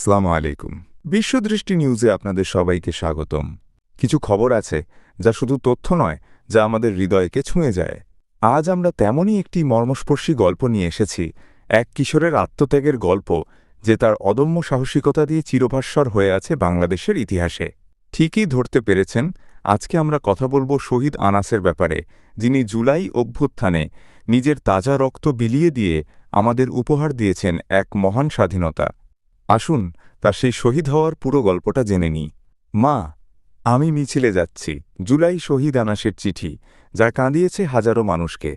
আসসালামু আলাইকুম। বিশ্বদৃষ্টি নিউজে আপনাদের সবাইকে স্বাগতম। কিছু খবর আছে যা শুধু তথ্য নয়, যা আমাদের হৃদয়কে ছুঁয়ে যায়। আজ আমরা তেমনই একটি মর্মস্পর্শী গল্প নিয়ে এসেছি, এক কিশোরের আত্মত্যাগের গল্প, যে তার অদম্য সাহসিকতা দিয়ে চিরভাস্বর হয়ে আছে বাংলাদেশের ইতিহাসে। ঠিকই ধরতে পেরেছেন, আজকে আমরা কথা বলব শহীদ আনাসের ব্যাপারে, যিনি জুলাই অভ্যুত্থানে নিজের তাজা রক্ত বিলিয়ে দিয়ে আমাদের উপহার দিয়েছেন এক মহান স্বাধীনতা। আসুন, তার সেই শহীদ হওয়ার পুরো গল্পটা জেনে নিই। মা, আমি মিছিলে যাচ্ছি, জুলাই শহীদ আনাসের চিঠি, যা কাঁদিয়েছে হাজারো মানুষকে।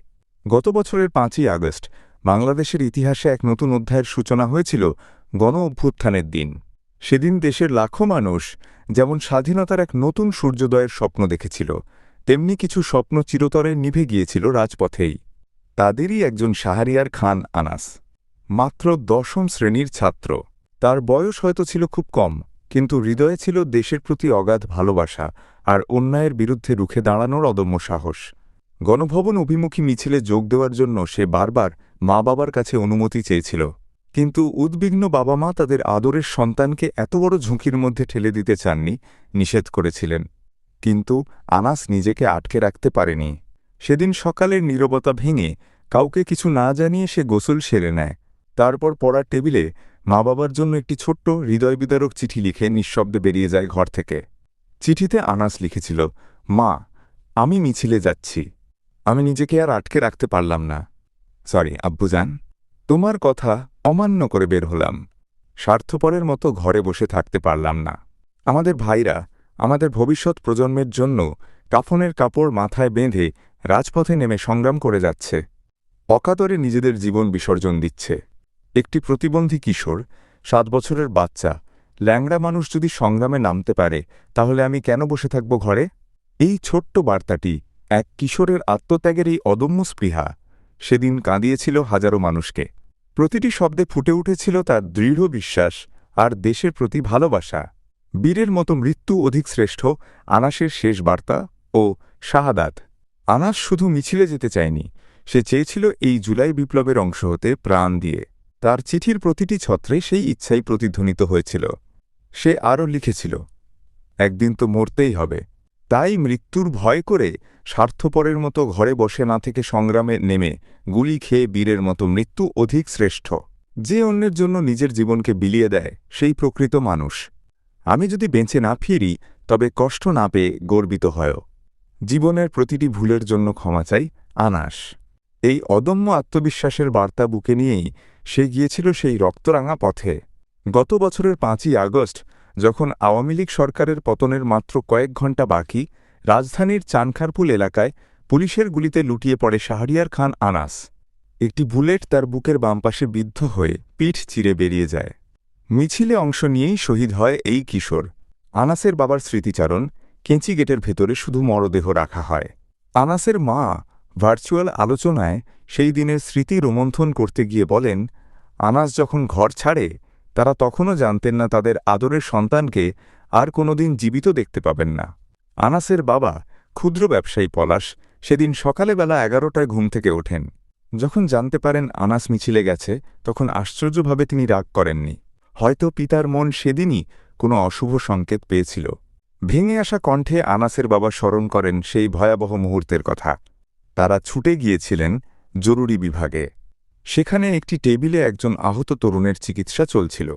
গত বছরের পাঁচই আগস্ট, বাংলাদেশের ইতিহাসে এক নতুন অধ্যায়ের সূচনা হয়েছিল গণ অভ্যুত্থানের দিন। সেদিন দেশের লাখো মানুষ যেমন স্বাধীনতার এক নতুন সূর্যোদয়ের স্বপ্ন দেখেছিল, তেমনি কিছু স্বপ্ন চিরতরে নিভে গিয়েছিল রাজপথেই। তাদেরই একজন শাহরিয়ার খান আনাস। মাত্র দশম শ্রেণির ছাত্র। তার বয়স হয়তো ছিল খুব কম, কিন্তু হৃদয়ে ছিল দেশের প্রতি অগাধ ভালোবাসা আর অন্যায়ের বিরুদ্ধে রুখে দাঁড়ানোর অদম্য সাহস। গণভবন অভিমুখী মিছিলে যোগ দেওয়ার জন্য সে বারবার মা বাবার কাছে অনুমতি চেয়েছিল, কিন্তু উদ্বিগ্ন বাবা মা তাদের আদরের সন্তানকে এত বড় ঝুঁকির মধ্যে ঠেলে দিতে চাননি, নিষেধ করেছিলেন। কিন্তু আনাস নিজেকে আটকে রাখতে পারেনি। সেদিন সকালের নীরবতা ভেঙে কাউকে কিছু না জানিয়ে সে গোসল সেরে নেয়। তারপর পড়ার টেবিলে মা বাবার জন্য একটি ছোট্ট হৃদয় বিদারক চিঠি লিখে নিঃশব্দে বেরিয়ে যায় ঘর থেকে। চিঠিতে আনাস লিখেছিল, মা, আমি মিছিলে যাচ্ছি। আমি নিজেকে আর আটকে রাখতে পারলাম না। সরি আব্বুজান তোমার কথা অমান্য করে বের হলাম। স্বার্থপরের মতো ঘরে বসে থাকতে পারলাম না। আমাদের ভাইরা আমাদের ভবিষ্যৎ প্রজন্মের জন্য কাফনের কাপড় মাথায় বেঁধে রাজপথে নেমে সংগ্রাম করে যাচ্ছে। অকাতরে নিজেদের জীবন বিসর্জন দিচ্ছে। একটি প্রতিবন্ধী কিশোর, সাত বছরের বাচ্চা। ল্যাংড়া মানুষ যদি সংগ্রামে নামতে পারে, তাহলে আমি কেন বসে থাকব ঘরে? এই ছোট্ট বার্তাটি এক কিশোরের আত্মত্যাগের এই অদম্য স্পৃহা। সেদিন কাঁদিয়েছিল হাজারো মানুষকে। প্রতিটি শব্দে ফুটে উঠেছিল তার দৃঢ় বিশ্বাস আর দেশের প্রতি ভালোবাসা। বীরের মতো মৃত্যু অধিক শ্রেষ্ঠ, আনাসের শেষ বার্তা ও শাহাদাত। আনাস শুধু মিছিলে যেতে চায়নি, সে চেয়েছিল এই জুলাই বিপ্লবের অংশ হতে প্রাণ দিয়ে। তার চিঠির প্রতিটি ছত্রে সেই ইচ্ছাই প্রতিধ্বনিত হয়েছিল। সে আরও লিখেছিল, একদিন তো মরতেই হবে। তাই মৃত্যুর ভয় করে স্বার্থপরের মতো ঘরে বসে না থেকে সংগ্রামে নেমে গুলি খেয়ে বীরের মতো মৃত্যু অধিক শ্রেষ্ঠ। যে অন্যের জন্য নিজের জীবনকে বিলিয়ে দেয়, সেই প্রকৃত মানুষ। আমি যদি বেঁচে না ফিরি, তবে কষ্ট না পেয়ে গর্বিত হয় জীবনের প্রতিটি ভুলের জন্য ক্ষমা চাই, আনাস। এই অদম্য আত্মবিশ্বাসের বার্তা বুকে নিয়েই সে গিয়েছিল সেই রক্তরাঙা পথে। গত বছরের পাঁচই আগস্ট, যখন আওয়ামী লীগ সরকারের পতনের মাত্র কয়েক ঘণ্টা বাকি, রাজধানীর চানখারপুল এলাকায় পুলিশের গুলিতে লুটিয়ে পড়ে শাহরিয়ার খান আনাস। একটি বুলেট তার বুকের বামপাশে বিদ্ধ হয়ে পিঠ চিরে বেরিয়ে যায়। মিছিলে অংশ নিয়েই শহীদ হয় এই কিশোর। আনাসের বাবার স্মৃতিচারণ কেঁচি গেটের ভেতরে শুধু মরদেহ রাখা হয়। আনাসের মা ভার্চুয়াল আলোচনায় সেই দিনের স্মৃতি রোমন্থন করতে গিয়ে বলেন, আনাস যখন ঘর ছাড়ে, তারা তখনও জানতেন না তাদের আদরের সন্তানকে আর কোনোদিন জীবিত দেখতে পাবেন না। আনাসের বাবা, ক্ষুদ্র ব্যবসায়ী পলাশ, সেদিন সকালে বেলা এগারোটায় ঘুম থেকে ওঠেন। যখন জানতে পারেন আনাস মিছিলে গেছে, তখন আশ্চর্যভাবে তিনি রাগ করেননি। হয়তো পিতার মন সেদিনই কোনো অশুভ সংকেত পেয়েছিল। ভেঙে আসা কণ্ঠে আনাসের বাবা স্মরণ করেন সেই ভয়াবহ মুহূর্তের কথা। তারা ছুটে গিয়েছিলেন জরুরি বিভাগে। সেখানে একটি টেবিলে একজন আহত তরুণের চিকিৎসা চলছিল।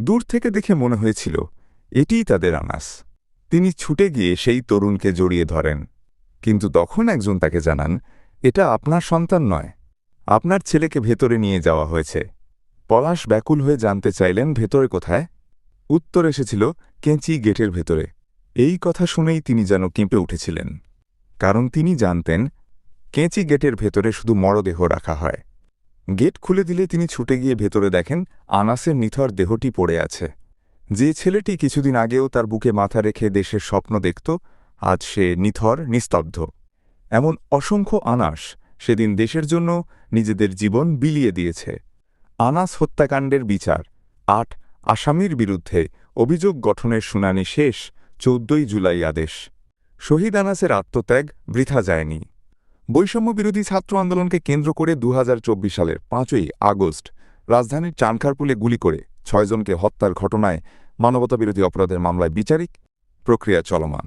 দূর থেকে দেখে মনে হয়েছিল, এটিই তাদের আনাস। তিনি ছুটে গিয়ে সেই তরুণকে জড়িয়ে ধরেন। কিন্তু তখন একজন তাকে জানান, এটা আপনার সন্তান নয়। আপনার ছেলেকে ভেতরে নিয়ে যাওয়া হয়েছে। পলাশ ব্যাকুল হয়ে জানতে চাইলেন, ভেতরে কোথায়? উত্তর এসেছিল, কেঁচি গেটের ভেতরে। এই কথা শুনেই তিনি যেন কেঁপে উঠেছিলেন। কারণ তিনি জানতেন কেঁচি গেটের ভেতরে শুধু মরদেহ রাখা হয়। গেট খুলে দিলে তিনি ছুটে গিয়ে ভেতরে দেখেন আনাসের নিথর দেহটি পড়ে আছে। যে ছেলেটি কিছুদিন আগেও তার বুকে মাথা রেখে দেশের স্বপ্ন দেখত, আজ সে নিথর, নিস্তব্ধ। এমন অসংখ্য আনাস সেদিন দেশের জন্য নিজেদের জীবন বিলিয়ে দিয়েছে। আনাস হত্যাকাণ্ডের বিচার। আট, আসামির বিরুদ্ধে অভিযোগ গঠনের শুনানি শেষ, চৌদ্দই জুলাই আদেশ। শহীদ আনাসের আত্মত্যাগ বৃথা যায়নি। বৈষম্য বিরোধী ছাত্র আন্দোলনকে কেন্দ্র করে দু হাজার চব্বিশ সালের পাঁচই আগস্ট রাজধানীর চানখারপুলে গুলি করে ছয়জনকে হত্যার ঘটনায় মানবতাবিরোধী অপরাধের মামলায় বিচারিক প্রক্রিয়া চলমান।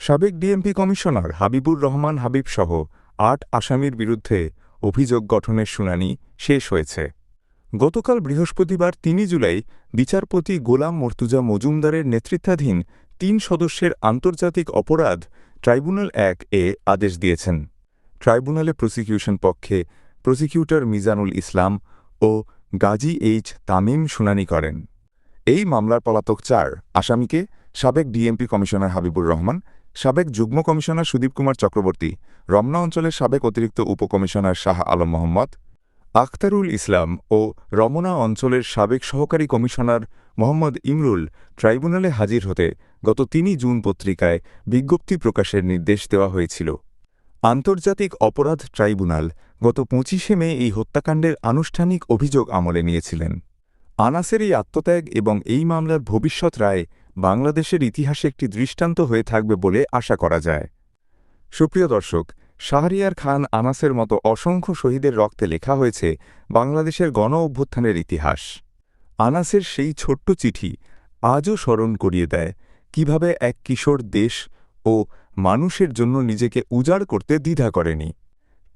সাবেক ডিএমপি কমিশনার হাবিবুর রহমান হাবিব সহ আট আসামির বিরুদ্ধে অভিযোগ গঠনের শুনানি শেষ হয়েছে। গতকাল বৃহস্পতিবার তিনই জুলাই বিচারপতি গোলাম মর্তুজা মজুমদারের নেতৃত্বাধীন তিন সদস্যের আন্তর্জাতিক অপরাধ ট্রাইব্যুনাল এক এ আদেশ দিয়েছেন। ট্রাইব্যুনালে প্রসিকিউশন পক্ষে প্রসিকিউটর মিজানুল ইসলাম ও গাজী এইচ তামিম শুনানি করেন। এই মামলার পলাতক চার আসামিকে সাবেক ডিএমপি কমিশনার হাবিবুর রহমান, সাবেক যুগ্ম কমিশনার সুদীপ কুমার চক্রবর্তী, রমনা অঞ্চলের সাবেক অতিরিক্ত উপকমিশনার শাহ আলম মোহাম্মদ, আখতারুল ইসলাম ও রমনা অঞ্চলের সাবেক সহকারী কমিশনার মোহাম্মদ ইমরুল ট্রাইব্যুনালে হাজির হতে গত তিনই জুন পত্রিকায় বিজ্ঞপ্তি প্রকাশের নির্দেশ দেওয়া হয়েছিল। আন্তর্জাতিক অপরাধ ট্রাইব্যুনাল গত পঁচিশে মে এই হত্যাকাণ্ডের আনুষ্ঠানিক অভিযোগ আমলে নিয়েছিলেন। আনাসের এই আত্মত্যাগ এবং এই মামলার ভবিষ্যৎ রায় বাংলাদেশের ইতিহাসে একটি দৃষ্টান্ত হয়ে থাকবে বলে আশা করা যায়। সুপ্রিয় দর্শক, শাহরিয়ার খান আনাসের মতো অসংখ্য শহীদের রক্তে লেখা হয়েছে বাংলাদেশের গণ অভ্যুত্থানের ইতিহাস। আনাসের সেই ছোট্ট চিঠি আজও স্মরণ করিয়ে দেয় কীভাবে এক কিশোর দেশ ও মানুষের জন্য নিজেকে উজাড় করতে দ্বিধা করেনি।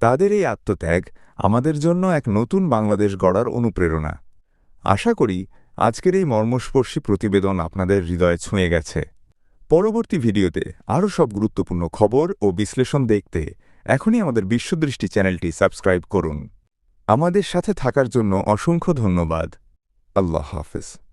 তাদের এই আত্মত্যাগ আমাদের জন্য এক নতুন বাংলাদেশ গড়ার অনুপ্রেরণা। আশা করি আজকের এই মর্মস্পর্শী প্রতিবেদন আপনাদের হৃদয়ে ছুঁয়ে গেছে। পরবর্তী ভিডিওতে আরও সব গুরুত্বপূর্ণ খবর ও বিশ্লেষণ দেখতে এখনই আমাদের বিশ্বদৃষ্টি চ্যানেলটি সাবস্ক্রাইব করুন। আমাদের সাথে থাকার জন্য অসংখ্য ধন্যবাদ। আল্লাহ হাফেজ।